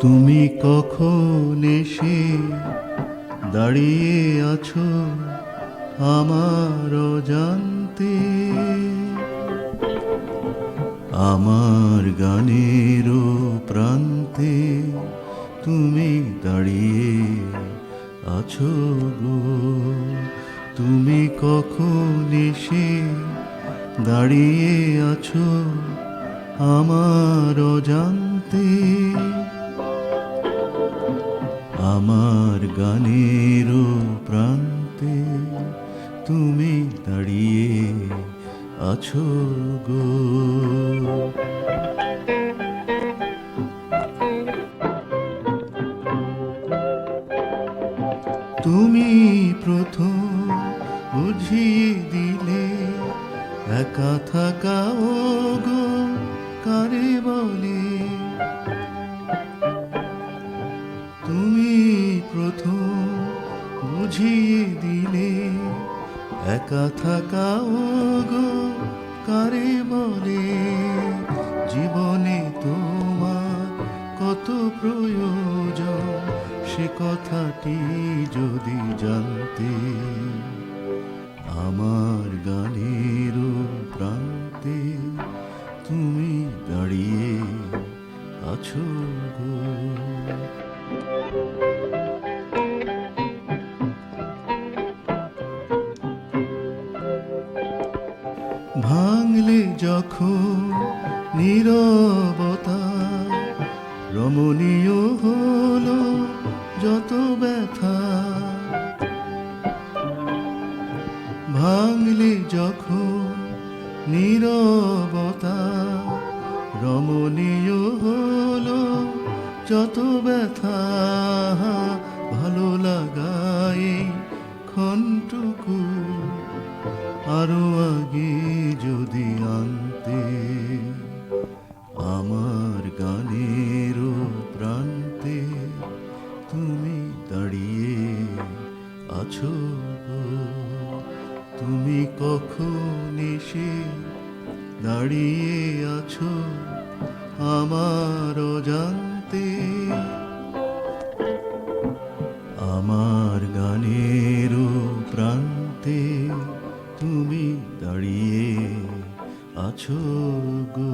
তুমি কখন এসে দাঁড়িয়ে আছো আমার জানতে আমার গানের প্রান্তে তুমি দাঁড়িয়ে আছো গো। তুমি কখন এসে দাঁড়িয়ে আছো আমার জানতে, আমার গানের প্রান্তে তুমি দাঁড়িয়ে আছো গো। তুমি প্রথম বুঝিয়ে দিলে, একা থাকা ও গো। কারে বলে, তুমি প্রথম বুঝিয়ে দিলে, একা থাকা গো কারে বলে, জীবনে তোমার কত প্রয়োজন, সে কথাটি যদি জানতে। দাঁড়িয়ে আছো গো। ভাঙলে যখন নীরবতা রমণীয় হলো যত ব্যথা। ভাঙলে যখন নীরবতা রমণীয় হলো, যত ব্যথা ভালো লাগাই ক্ষণটুকু আরও আগে যদি আনতে, আমার গানের প্রান্তে তুমি দাঁড়িয়ে আছো তুমি কখন এসে দাঁড়িয়ে আছো আমার জানতে আমার গানের প্রান্তে তুমি দাঁড়িয়ে আছো গো।